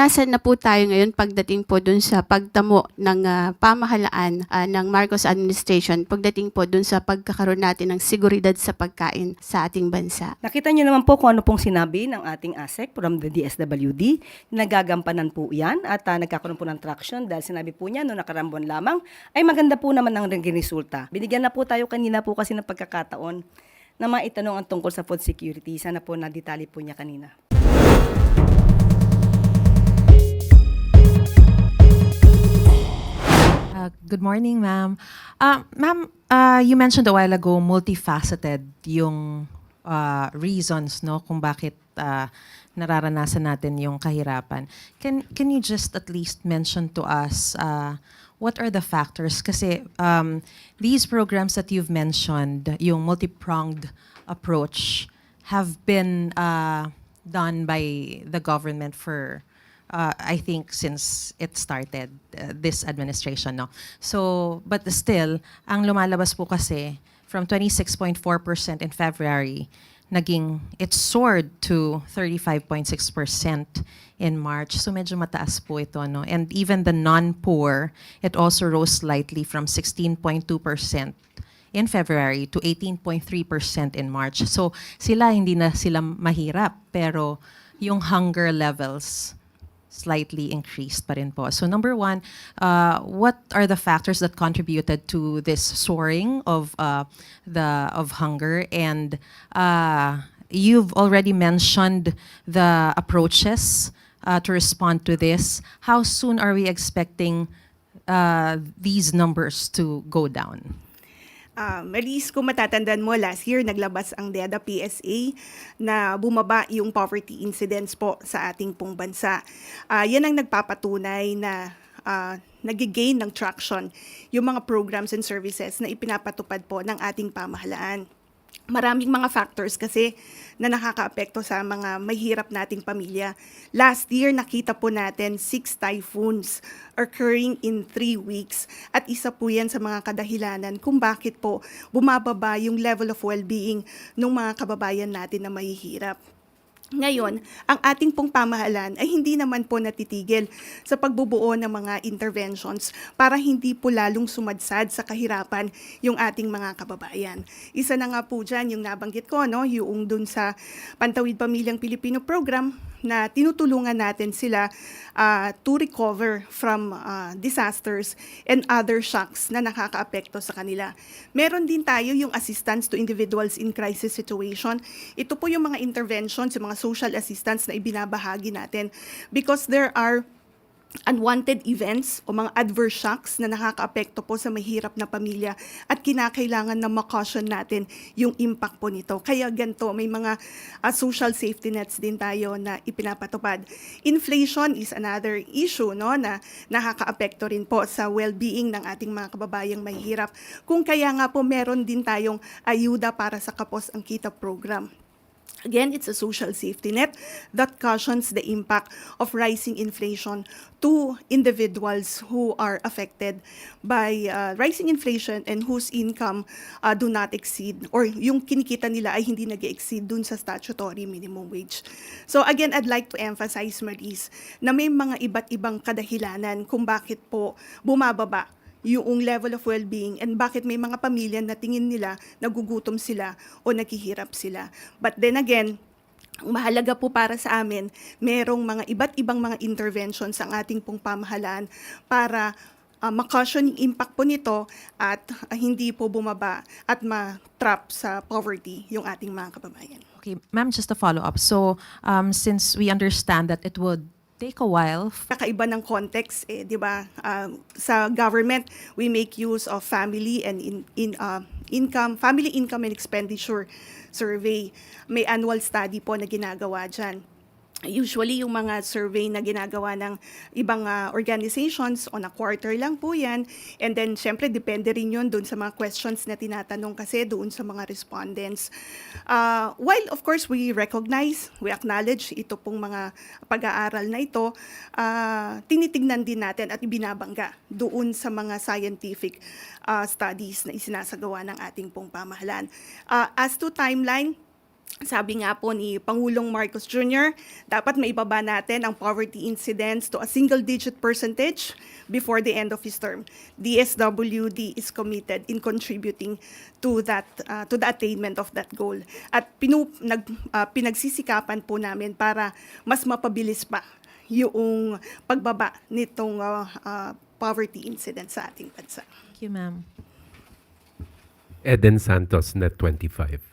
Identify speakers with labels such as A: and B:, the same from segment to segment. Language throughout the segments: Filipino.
A: nasan na po tayo ngayon pagdating po dun sa pagtamo ng ah, pamahalaan ah, ng Marcos administration pagdating po dun sa pagkakaroon natin ng seguridad sa pagkain sa ating bansa.
B: Nakita niyo naman po kung ano pong sinabi ng ating ASEC from the DSWD. Nagagampanan po yan at ah, nagkakaroon po ng traction dahil sinabi po niya no nakarambon lamang ay maganda po naman ang resulta. Binigyan na po tayo kanina po kasi ng pagkakataon na maitanong ang tungkol sa food security. Sana po na-detalye po niya kanina.
C: Uh, good morning, ma'am. Uh, ma'am, uh, you mentioned a while ago multifaceted yung uh, reasons no kung bakit uh, nararanasan natin yung kahirapan. Can can you just at least mention to us uh, what are the factors kasi um, these programs that you've mentioned, yung multi-pronged approach have been uh, done by the government for uh, I think since it started uh, this administration no. So but still ang lumalabas po kasi from 26.4% in February naging it soared to 35.6% in March. So medyo mataas po ito no. And even the non-poor it also rose slightly from 16.2% in February to 18.3% in March. So sila hindi na sila mahirap pero yung hunger levels slightly increased pa rin po. So number one, uh, what are the factors that contributed to this soaring of uh, the of hunger? And uh, you've already mentioned the approaches uh, to respond to this. How soon are we expecting uh, these numbers to go down?
D: Ah, Maris, kung matatandaan mo, last year naglabas ang DEDA PSA na bumaba yung poverty incidence po sa ating pong bansa. Ah, yan ang nagpapatunay na uh, nagigain ng traction yung mga programs and services na ipinapatupad po ng ating pamahalaan. Maraming mga factors kasi na nakakaapekto sa mga mahirap nating pamilya. Last year, nakita po natin six typhoons occurring in three weeks. At isa po yan sa mga kadahilanan kung bakit po bumababa yung level of well-being ng mga kababayan natin na mahihirap. Ngayon, ang ating pong pamahalaan ay hindi naman po natitigil sa pagbubuo ng mga interventions para hindi po lalong sumadsad sa kahirapan yung ating mga kababayan. Isa na nga po dyan yung nabanggit ko, no, yung dun sa Pantawid Pamilyang Pilipino Program na tinutulungan natin sila ah, to recover from ah, disasters and other shocks na nakakaapekto sa kanila. Meron din tayo yung assistance to individuals in crisis situation. Ito po yung mga interventions, yung mga social assistance na ibinabahagi natin because there are unwanted events o mga adverse shocks na nakakaapekto po sa mahirap na pamilya at kinakailangan na makaution natin yung impact po nito. Kaya ganito, may mga ah, social safety nets din tayo na ipinapatupad. Inflation is another issue no, na nakakaapekto rin po sa well-being ng ating mga kababayang mahirap. Kung kaya nga po meron din tayong ayuda para sa Kapos ang Kita program. Again, it's a social safety net that cushions the impact of rising inflation to individuals who are affected by uh, rising inflation and whose income uh, do not exceed or yung kinikita nila ay hindi nag exceed dun sa statutory minimum wage. So again, I'd like to emphasize, Maris, na may mga iba't ibang kadahilanan kung bakit po bumababa yung level of well-being and bakit may mga pamilya na tingin nila nagugutom sila o naghihirap sila. But then again, ang mahalaga po para sa amin, merong mga iba't ibang mga interventions ang ating pong pamahalaan para uh, makaution yung impact po nito at ah, hindi po bumaba at ma-trap sa poverty yung ating mga kababayan.
C: Okay, ma'am, just a follow up. So, um, since we understand that it would take a while
D: kakaiba ng context eh, 'di ba? Um, sa government, we make use of family and in, in uh, income, family income and expenditure survey. May annual study po na ginagawa diyan. Usually, yung mga survey na ginagawa ng ibang ah, organizations, on a quarter lang po yan. And then, syempre, depende rin yun doon sa mga questions na tinatanong kasi doon sa mga respondents. Ah, while, of course, we recognize, we acknowledge ito pong mga pag-aaral na ito, ah, tinitignan din natin at ibinabangga doon sa mga scientific ah, studies na isinasagawa ng ating pong pamahalaan. Ah, as to timeline, sabi nga po ni Pangulong Marcos Jr., dapat maibaba natin ang poverty incidence to a single-digit percentage before the end of his term. DSWD is committed in contributing to that uh, to the attainment of that goal. At pinu, nag, uh, pinagsisikapan po namin para mas mapabilis pa yung pagbaba nitong uh, uh, poverty incidence sa ating bansa.
C: Thank you, ma'am.
E: Eden Santos, Net 25.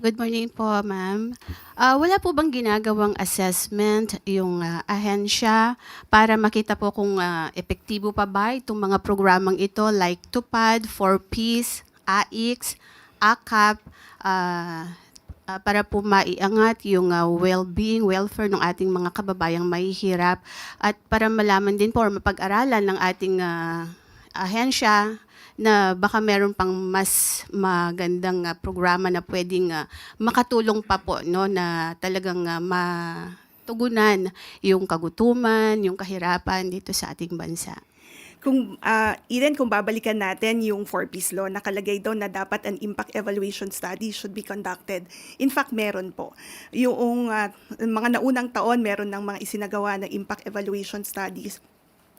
A: Good morning po, ma'am. Ah, wala po bang ginagawang assessment yung ah, ahensya para makita po kung ah, epektibo pa ba itong mga programang ito like TUPAD, 4Ps, AIX, AKAP, ah, ah, para po maiangat yung ah, well-being, welfare ng ating mga kababayang mahihirap at para malaman din po or mapag-aralan ng ating ah, ahensya na baka meron pang mas magandang ah, programa na pwedeng ah, makatulong pa po no na talagang ah, matugunan yung kagutuman, yung kahirapan dito sa ating bansa.
D: Kung uh, Eden, kung babalikan natin yung four-piece law, nakalagay doon na dapat an impact evaluation study should be conducted. In fact, meron po. Yung uh, mga naunang taon, meron ng mga isinagawa na impact evaluation studies.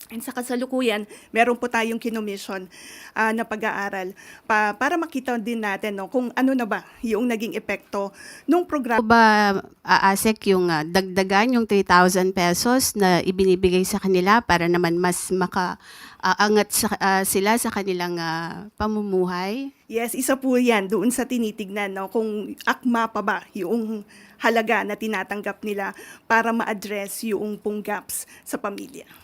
D: And sa kasalukuyan, meron po tayong kinomission uh, na pag-aaral pa, para makita din natin no, kung ano na ba yung naging epekto
A: Ano
D: programa.
A: ba aasek yung ah, dagdagan yung 3,000 pesos na ibinibigay sa kanila para naman mas makaangat sa, ah, sila sa kanilang ah, pamumuhay?
D: Yes, isa po yan doon sa tinitignan no, kung akma pa ba yung halaga na tinatanggap nila para ma-address yung pong gaps sa pamilya.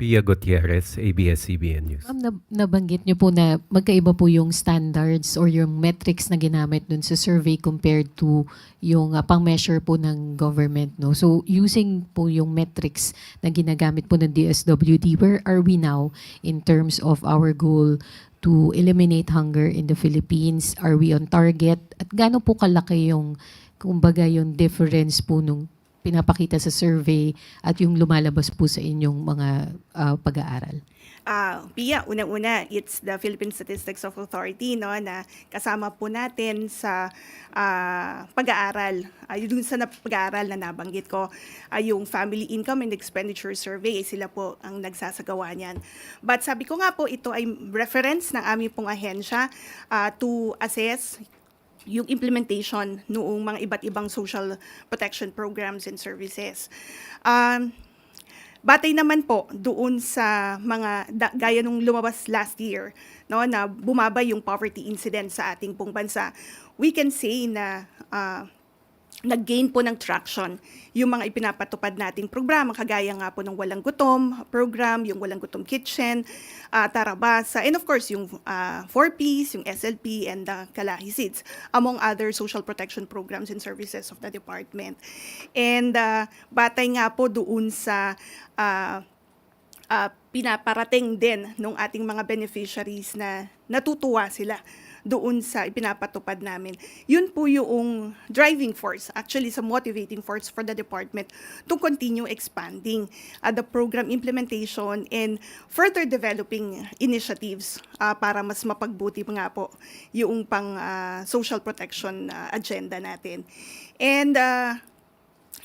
E: Pia Gutierrez, ABS-CBN News.
F: Ma'am, nab- nabanggit niyo po na magkaiba po yung standards or yung metrics na ginamit dun sa survey compared to yung uh, pang-measure po ng government. No? So, using po yung metrics na ginagamit po ng DSWD, where are we now in terms of our goal to eliminate hunger in the Philippines? Are we on target? At gaano po kalaki yung, kumbaga, yung difference po nung pinapakita sa survey at yung lumalabas po sa inyong mga uh, pag-aaral?
D: Ah, Pia, unang-una, it's the Philippine Statistics of Authority no na kasama po natin sa ah, pag-aaral. Ay dun sa pag-aaral na nabanggit ko, ay yung Family Income and Expenditure Survey, eh, sila po ang nagsasagawa niyan. But sabi ko nga po, ito ay reference ng aming pong ahensya ah, to assess yung implementation noong mga iba't ibang social protection programs and services. Um, Batay naman po doon sa mga da- gaya nung lumabas last year no na bumaba yung poverty incidence sa ating pong bansa. We can say na ah, nag-gain po ng traction yung mga ipinapatupad nating programa, kagaya nga po ng Walang Gutom program, yung Walang Gutom Kitchen, ah, Tarabasa, and of course yung ah, 4Ps, yung SLP, and the Kalahi Seeds, among other social protection programs and services of the department. And ah, batay nga po doon sa ah, ah, pinaparating din ng ating mga beneficiaries na natutuwa sila doon sa ipinapatupad namin. Yun po yung driving force, actually sa motivating force for the department to continue expanding uh, the program implementation and further developing initiatives uh, para mas mapagbuti nga po yung pang uh, social protection uh, agenda natin. And uh,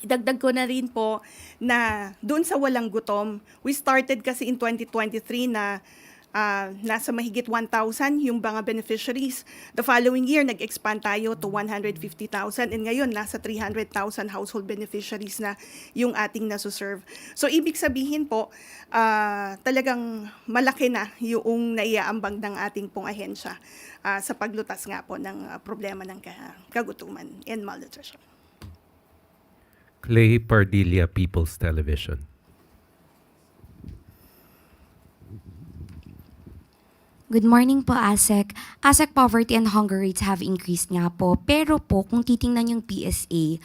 D: Idagdag ko na rin po na doon sa walang gutom, we started kasi in 2023 na ah, nasa mahigit 1,000 yung mga beneficiaries. The following year, nag-expand tayo to 150,000 and ngayon nasa 300,000 household beneficiaries na yung ating nasuserve. So ibig sabihin po, ah, talagang malaki na yung naiaambang ng ating pong ahensya ah, sa paglutas nga po ng ah, problema ng ka- kagutuman and malnutrition.
E: Clay Pardilla, People's Television.
G: Good morning po, ASEC. ASEC poverty and hunger rates have increased nga po. Pero po, kung titingnan yung PSA,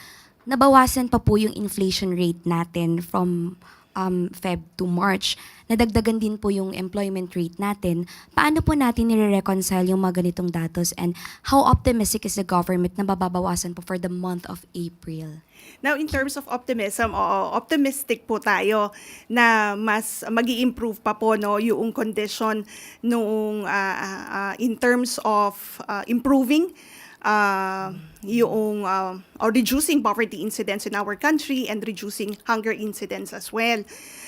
G: nabawasan pa po yung inflation rate natin from um, Feb to March. Nadagdagan din po yung employment rate natin. Paano po natin nire-reconcile yung mga ganitong datos and how optimistic is the government na mababawasan po for the month of April?
D: Now, in terms of optimism, oo, optimistic po tayo na mas mag improve pa po no, yung condition noong ah, ah, in terms of ah, improving uh, yung uh, or reducing poverty incidents in our country and reducing hunger incidents as well.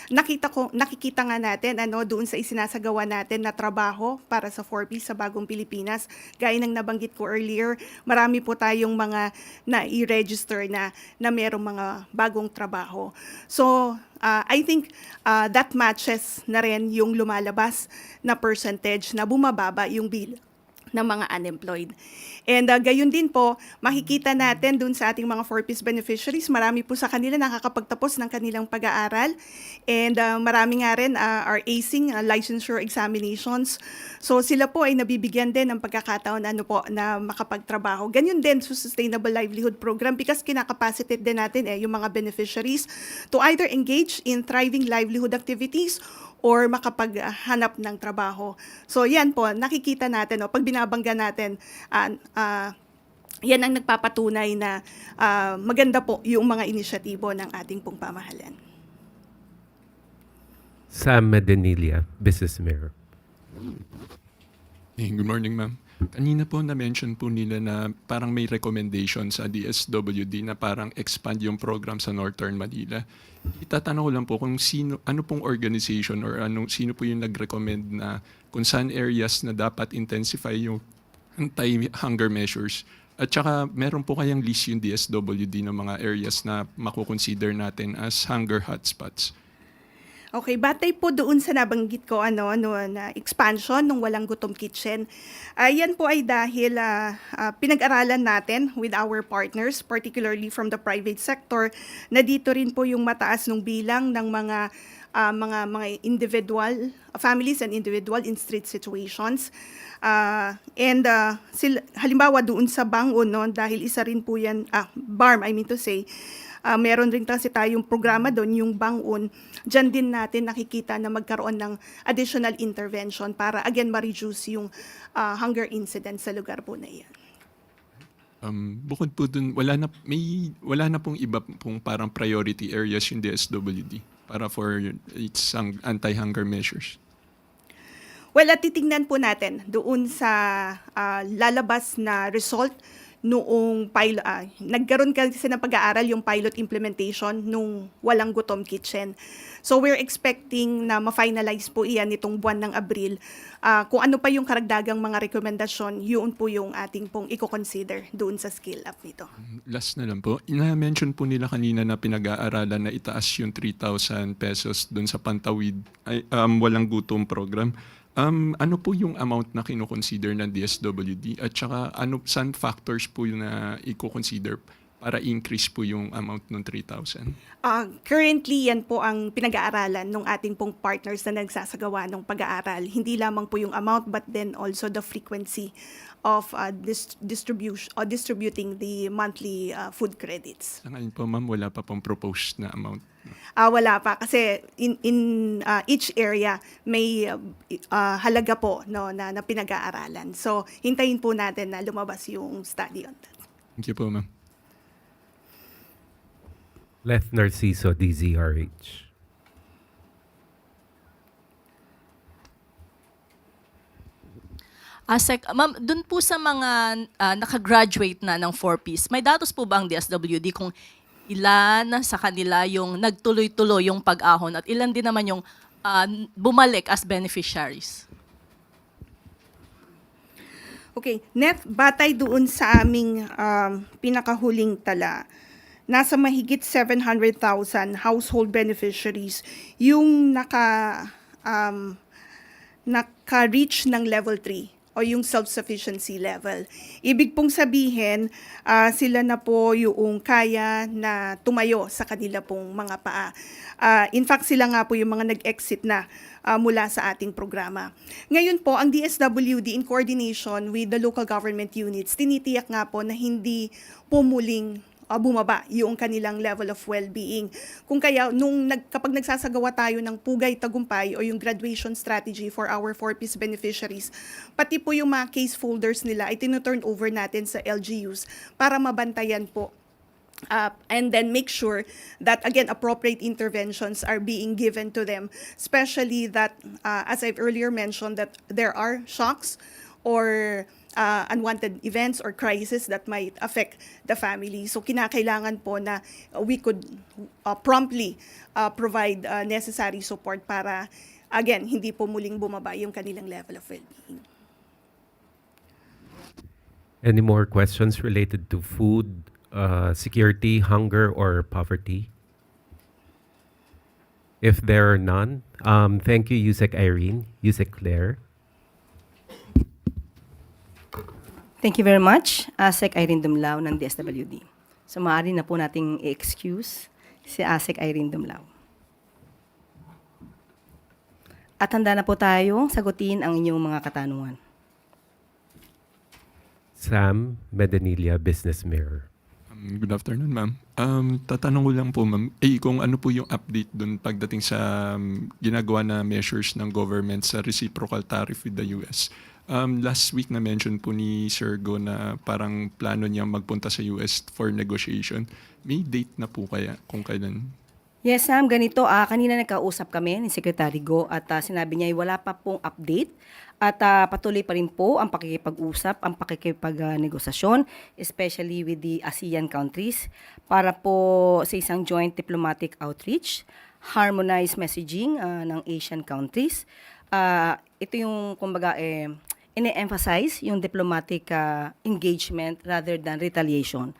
D: Nakita ko nakikita nga natin ano doon sa isinasagawa natin na trabaho para sa 4P sa bagong Pilipinas. Gaya ng nabanggit ko earlier, marami po tayong mga na i-register na na merong mga bagong trabaho. So, uh, I think uh, that matches na rin yung lumalabas na percentage na bumababa yung bill ng mga unemployed. And uh, gayon din po, makikita natin dun sa ating mga 4Ps beneficiaries, marami po sa kanila nakakapagtapos ng kanilang pag-aaral. And uh, marami nga rin uh, are acing uh, licensure examinations. So sila po ay nabibigyan din ng pagkakataon ano po, na makapagtrabaho. Ganyan din sa Sustainable Livelihood Program because kinakapacitate din natin eh, yung mga beneficiaries to either engage in thriving livelihood activities or makapaghanap ng trabaho. So yan po, nakikita natin, no, pag binabangga natin, ah, ah, yan ang nagpapatunay na ah, maganda po yung mga inisyatibo ng ating pong pamahalan.
E: Sam Medinilla, Business Mirror.
H: Hey, good morning, ma'am. Kanina po na-mention po nila na parang may recommendation sa DSWD na parang expand yung program sa Northern Manila. Itatanong ko lang po kung sino, ano pong organization or ano, sino po yung nag-recommend na kung saan areas na dapat intensify yung anti-hunger measures. At saka meron po kayang list yung DSWD ng mga areas na makukonsider natin as hunger hotspots.
D: Okay, batay po doon sa nabanggit ko ano ano na expansion ng walang gutom kitchen. Ah, yan po ay dahil ah, ah, pinag-aralan natin with our partners, particularly from the private sector, na dito rin po yung mataas ng bilang ng mga ah, mga mga individual families and individual in street situations. Ah, and ah, sil- halimbawa doon sa Bangon no dahil isa rin po yan ah, BARM I mean to say Ah, meron rin kasi tayong programa doon, yung Bangon. Diyan din natin nakikita na magkaroon ng additional intervention para again ma-reduce yung ah, hunger incident sa lugar po na yan.
H: Um, bukod po dun, wala na, may, wala na pong iba pong parang priority areas yung DSWD para for its anti-hunger measures.
D: Well, at titingnan po natin doon sa ah, lalabas na result noong pilot, nagkaroon kasi ng pag-aaral yung pilot implementation nung walang gutom kitchen. So we're expecting na ma-finalize po iyan nitong buwan ng Abril. Ah, kung ano pa yung karagdagang mga rekomendasyon, yun po yung ating pong i-consider doon sa skill up nito.
H: Last na lang po, na-mention po nila kanina na pinag-aaralan na itaas yung 3,000 pesos doon sa Pantawid, ay, um, walang gutom program. Um, ano po yung amount na kinoconsider ng DSWD at saka ano, saan factors po yung na i-consider para increase po yung amount ng 3,000?
D: Ah, currently, yan po ang pinag-aaralan ng ating pong partners na nagsasagawa ng pag-aaral. Hindi lamang po yung amount but then also the frequency of uh, dis- distribution or distributing the monthly uh, food credits.
H: Sa ngayon po ma'am, wala pa pong proposed na amount.
D: Ah, wala pa kasi in in uh, each area may uh, uh, halaga po no na, na pinag-aaralan. So, hintayin po natin na lumabas yung study on that.
H: Thank you po ma'am.
E: Leth Narciso, DZRH.
I: Asek, ma'am, dun po sa mga ah, nakagraduate na ng 4Ps, may datos po ba ang DSWD kung ilan sa kanila yung nagtuloy-tuloy yung pag-ahon at ilan din naman yung ah, bumalik as beneficiaries?
D: Okay, net batay doon sa aming um, pinakahuling tala, nasa mahigit 700,000 household beneficiaries yung naka um, naka-reach ng level 3 o yung self-sufficiency level. Ibig pong sabihin, ah, sila na po yung kaya na tumayo sa kanila pong mga paa. Ah, in fact, sila nga po yung mga nag-exit na ah, mula sa ating programa. Ngayon po, ang DSWD in coordination with the local government units, tinitiyak nga po na hindi pumuling uh, bumaba yung kanilang level of well-being. Kung kaya, nung nag, kapag nagsasagawa tayo ng pugay tagumpay o yung graduation strategy for our 4Ps beneficiaries, pati po yung mga case folders nila ay tinuturn over natin sa LGUs para mabantayan po uh, and then make sure that again appropriate interventions are being given to them especially that uh, as i've earlier mentioned that there are shocks or uh, unwanted events or crisis that might affect the family. So kinakailangan po na we could uh, promptly uh, provide uh, necessary support para again hindi po muling bumaba yung kanilang level of well-being.
E: Any more questions related to food, uh, security, hunger, or poverty? If there are none, um, thank you, Yusek Irene, Yusek Claire.
B: Thank you very much, ASEC Irene Dumlao ng DSWD. So maaari na po nating i-excuse si ASEC Irene Dumlao. At handa na po tayong sagutin ang inyong mga katanungan.
E: Sam Medanilia, Business Mirror.
H: Um, good afternoon, ma'am. Um, tatanong ko lang po, ma'am, eh, kung ano po yung update dun pagdating sa um, ginagawa na measures ng government sa reciprocal tariff with the US. Um, last week na mention po ni Sir Go na parang plano niya magpunta sa US for negotiation. May date na po kaya kung kailan?
B: Yes, Sam, ganito. ah kanina nagkausap kami ni Secretary Go at ah, sinabi niya ay wala pa pong update at ah, patuloy pa rin po ang pakikipag-usap, ang pakikipag-negosasyon, especially with the ASEAN countries para po sa isang joint diplomatic outreach, harmonized messaging ah, ng Asian countries. Ah, ito yung, kumbaga, eh, ine-emphasize yung diplomatic ah, engagement rather than retaliation.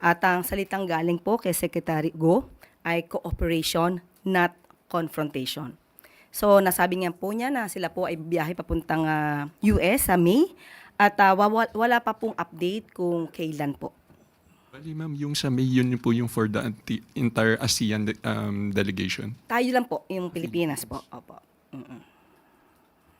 B: At ang salitang galing po kay Secretary Go ay cooperation, not confrontation. So nasabi nga po niya na sila po ay biyahe papuntang ah, US sa May at wawa- wala pa pong update kung kailan po.
H: Bali, ma'am, yung sa May, yun po yung for the entire ASEAN um, delegation.
B: Tayo lang po, yung Pilipinas po. Opo. Mm-mm.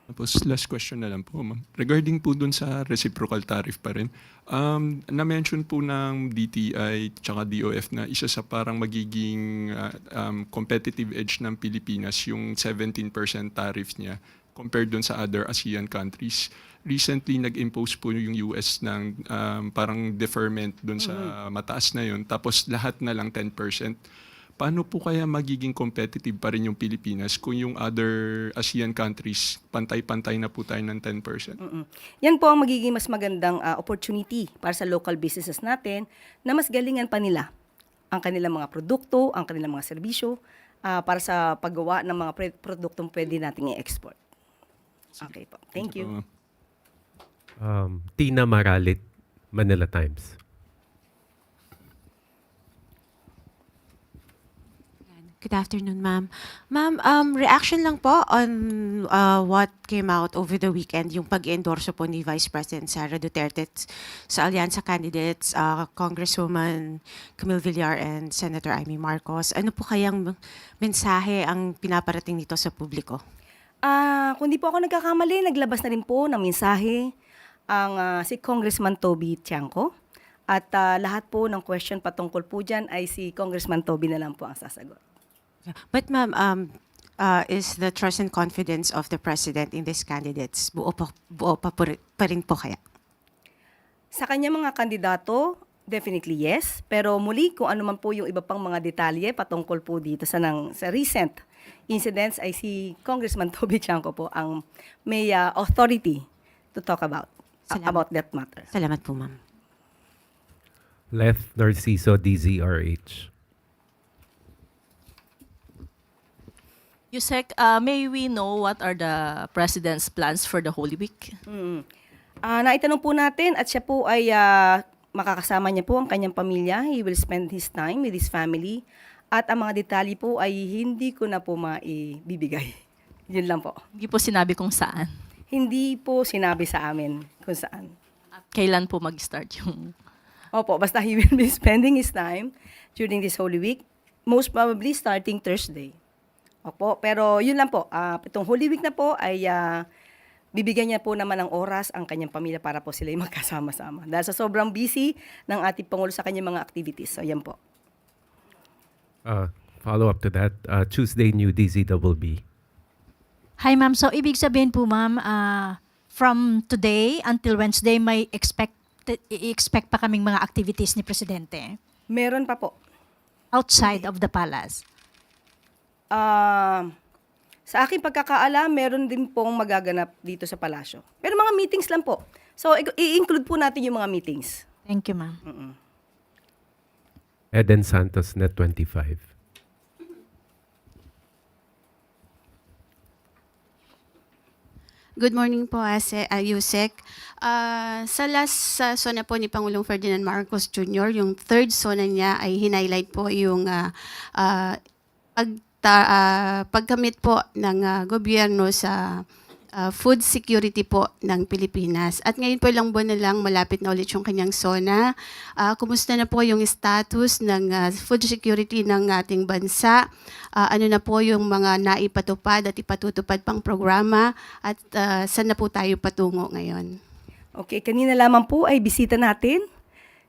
H: Tapos last question na lang po, ma'am. Regarding po dun sa reciprocal tariff pa rin, um, na-mention po ng DTI tsaka DOF na isa sa parang magiging uh, um, competitive edge ng Pilipinas yung 17% tariff niya compared dun sa other ASEAN countries. Recently, nag-impose po yung US ng um, parang deferment dun sa mataas na yun. Tapos lahat na lang 10%. Paano po kaya magiging competitive pa rin yung Pilipinas kung yung other ASEAN countries, pantay-pantay na po tayo ng 10%?
B: Mm-mm. Yan po ang magiging mas magandang ah, opportunity para sa local businesses natin na mas galingan pa nila ang kanilang mga produkto, ang kanilang mga serbisyo ah, para sa paggawa ng mga pre- produktong pwede nating i-export. Okay po. Thank you.
E: Um, Tina Maralit, Manila Times.
J: Good afternoon, ma'am. Ma'am, um, reaction lang po on uh, what came out over the weekend, yung pag-endorso po ni Vice President Sara Duterte sa alyansa candidates, uh, Congresswoman Camille Villar and Senator Amy Marcos. Ano po kayang mensahe ang pinaparating nito sa publiko?
B: Ah, kung di po ako nagkakamali, naglabas na rin po ng mensahe ang ah, si Congressman Toby Tiangco. At ah, lahat po ng question patungkol po dyan ay si Congressman Toby na lang po ang sasagot.
J: But ma'am, um, uh, is the trust and confidence of the President in these candidates buo pa, buo pa, po pa rin po kaya?
B: Sa kanya mga kandidato, definitely yes. Pero muli, kung ano man po yung iba pang mga detalye patungkol po dito sa, nang, sa recent incidents ay si Congressman Toby Tiangco po ang may ah, authority to talk about
J: Salamat.
B: about that matter.
J: Salamat po, ma'am.
E: Leth Narciso, DZRH.
I: Yusek, uh, may we know what are the President's plans for the Holy Week?
B: Mm. Ah, naitanong po natin at siya po ay ah, makakasama niya po ang kanyang pamilya. He will spend his time with his family. At ang mga detalye po ay hindi ko na po maibibigay. Yun lang po.
I: Hindi po sinabi kung saan.
B: Hindi po sinabi sa amin kung saan.
I: At kailan po mag-start yung...
B: Opo, basta he will be spending his time during this Holy Week. Most probably starting Thursday. Opo, pero yun lang po. ah, itong Holy Week na po ay ah, bibigyan niya po naman ng oras ang kanyang pamilya para po sila magkasama-sama. Dahil sa sobrang busy ng ating Pangulo sa kanyang mga activities. So, yan po.
E: Uh, follow up to that, uh, Tuesday, New DZWB.
K: Hi ma'am, so ibig sabihin po ma'am, ah, from today until Wednesday may expect i-expect pa kaming mga activities ni Presidente
B: Meron pa po.
K: outside of the palace.
B: Ah, sa aking pagkakaalam, meron din pong magaganap dito sa palasyo. Pero mga meetings lang po. So, i-include po natin yung mga meetings.
K: Thank you, ma'am.
E: Eden Santos, Net 25.
A: Good morning po, Ase, uh, Yusek. Ah, sa last sa sona po ni Pangulong Ferdinand Marcos Jr., yung third sona niya ay hinighlight po yung ah, ah, pag, pagkamit po ng ah, gobyerno sa ah, food security po ng Pilipinas. At ngayon po ilang buwan na lang, malapit na ulit yung kanyang sona. Ah, kumusta na po yung status ng ah, food security ng ating bansa? Ah, ano na po yung mga naipatupad at ipatutupad pang programa? At ah, saan na po tayo patungo ngayon?
B: Okay, kanina lamang po ay bisita natin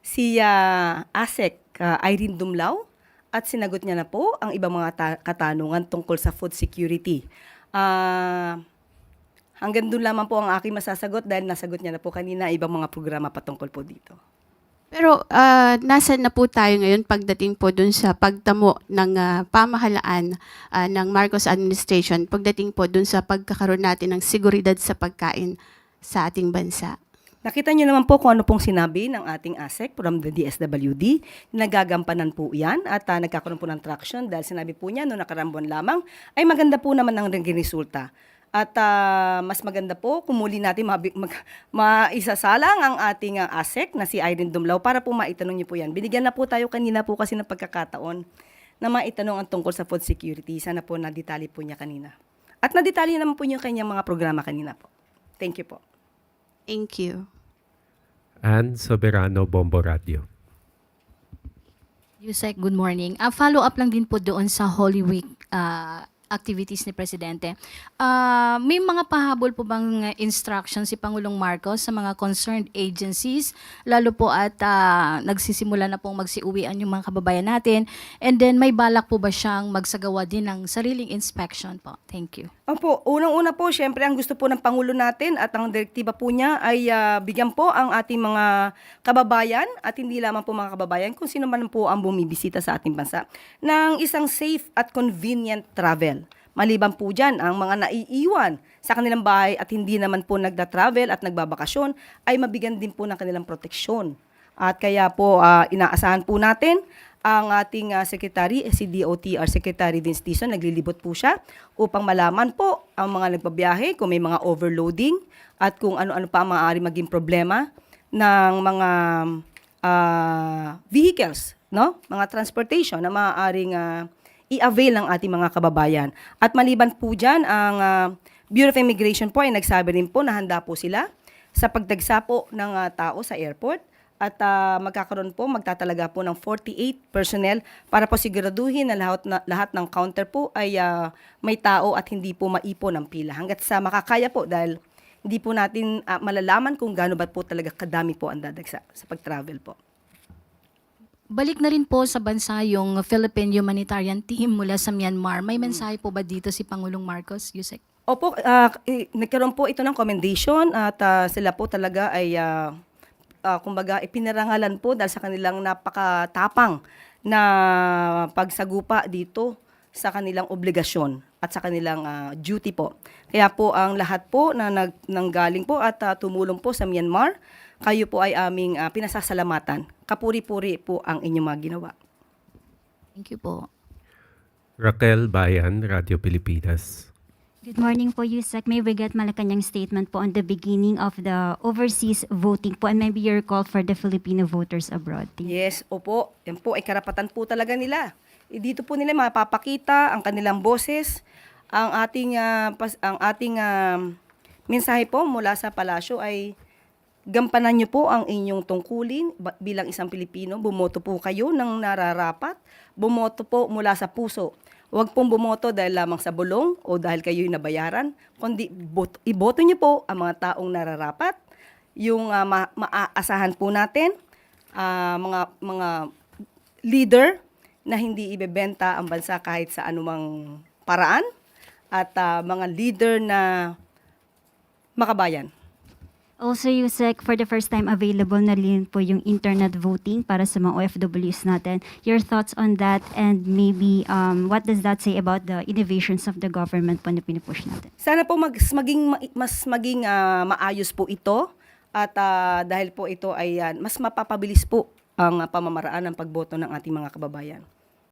B: si ah, ASEC ah, Irene Dumlao at sinagot niya na po ang ibang mga ta- katanungan tungkol sa food security. Ah, hanggang doon lamang po ang aking masasagot dahil nasagot niya na po kanina ibang mga programa patungkol po dito.
A: Pero ah, nasan na po tayo ngayon pagdating po dun sa pagtamo ng ah, pamahalaan ah, ng Marcos administration, pagdating po dun sa pagkakaroon natin ng seguridad sa pagkain sa ating bansa?
B: Nakita niyo naman po kung ano pong sinabi ng ating ASEC from the DSWD. Nagagampanan po yan at ah, nagkakaroon po ng traction dahil sinabi po niya noong nakarambon lamang ay maganda po naman ang naging resulta. At ah, mas maganda po kung muli natin mabi- mag, maisasalang ang ating ah, ASEC na si Irene Dumlao para po maitanong niyo po yan. Binigyan na po tayo kanina po kasi ng pagkakataon na maitanong ang tungkol sa food security. Sana po nadetali po niya kanina. At nadetali naman po yung kanyang mga programa kanina po. Thank you po.
A: Thank you.
E: Ann Soberano, Bombo Radio.
L: Yusek, good morning. Ah, follow up lang din po doon sa Holy Week ah, activities ni Presidente. Ah, may mga pahabol po bang ah, instructions si Pangulong Marcos sa mga concerned agencies, lalo po at ah, nagsisimula na pong magsiuwian yung mga kababayan natin, and then may balak po ba siyang magsagawa din ng sariling inspection po? Thank you.
B: Opo, unang-una po, syempre ang gusto po ng Pangulo natin at ang direktiba po niya ay ah, bigyan po ang ating mga kababayan at hindi lamang po mga kababayan kung sino man po ang bumibisita sa ating bansa ng isang safe at convenient travel. Maliban po dyan, ang mga naiiwan sa kanilang bahay at hindi naman po nagda-travel at nagbabakasyon ay mabigyan din po ng kanilang proteksyon. At kaya po ah, inaasahan po natin ang ating ah, secretary, eh, si DOTR Secretary Vince Dizon, naglilibot po siya upang malaman po ang mga nagbabiyahe kung may mga overloading at kung ano-ano pa maaari maging problema ng mga ah, vehicles, no? Mga transportation na maaaring ah, i-avail ng ating mga kababayan. At maliban po dyan, ang ah, Bureau of Immigration po ay nagsabi rin po na handa po sila sa pagdagsa po ng ah, tao sa airport at ah, magkakaroon po, magtatalaga po ng 48 personnel para po siguraduhin na lahat, na, lahat ng counter po ay ah, may tao at hindi po maipon ang pila. Hanggat sa makakaya po dahil hindi po natin ah, malalaman kung gaano ba po talaga kadami po ang dadagsa sa pag-travel po.
L: Balik na rin po sa bansa yung Philippine Humanitarian Team mula sa Myanmar. May mensahe po ba dito si Pangulong Marcos, Yusek?
B: Opo, eh, nagkaroon po ito ng commendation at ah, sila po talaga ay ah, ah, kumbaga ipinarangalan po dahil sa kanilang napakatapang na pagsagupa dito sa kanilang obligasyon at sa kanilang ah, duty po. Kaya po ang lahat po na nag, nanggaling po at ah, tumulong po sa Myanmar, kayo po ay aming ah, pinasasalamatan. Kapuri-puri po ang inyong mga ginawa.
L: Thank you po.
E: Raquel Bayan, Radio Pilipinas.
M: Good morning po, Yusek. May we get Malacanang statement po on the beginning of the overseas voting po and maybe your call for the Filipino voters abroad. Thank you.
B: Yes, opo. Yan po ay karapatan po talaga nila. Eh, Dito po nila mapapakita ang kanilang boses, ang ating ah, pas- ang ating ah, mensahe po mula sa palasyo ay gampanan niyo po ang inyong tungkulin bilang isang Pilipino. Bumoto po kayo ng nararapat. Bumoto po mula sa puso. Huwag pong bumoto dahil lamang sa bulong o dahil kayo'y nabayaran, kundi bot- iboto niyo po ang mga taong nararapat, yung ah, ma- maaasahan po natin, ah, mga mga leader na hindi ibebenta ang bansa kahit sa anumang paraan at ah, mga leader na makabayan.
M: Also, Yusek, for the first time available na rin po yung internet voting para sa mga OFWs natin. Your thoughts on that and maybe um, what does that say about the innovations of the government po na pinupush natin?
B: Sana po mas maging ma- mas maging ah, maayos po ito at ah, dahil po ito ay ah, mas mapapabilis po ang pamamaraan ng pagboto ng ating mga kababayan.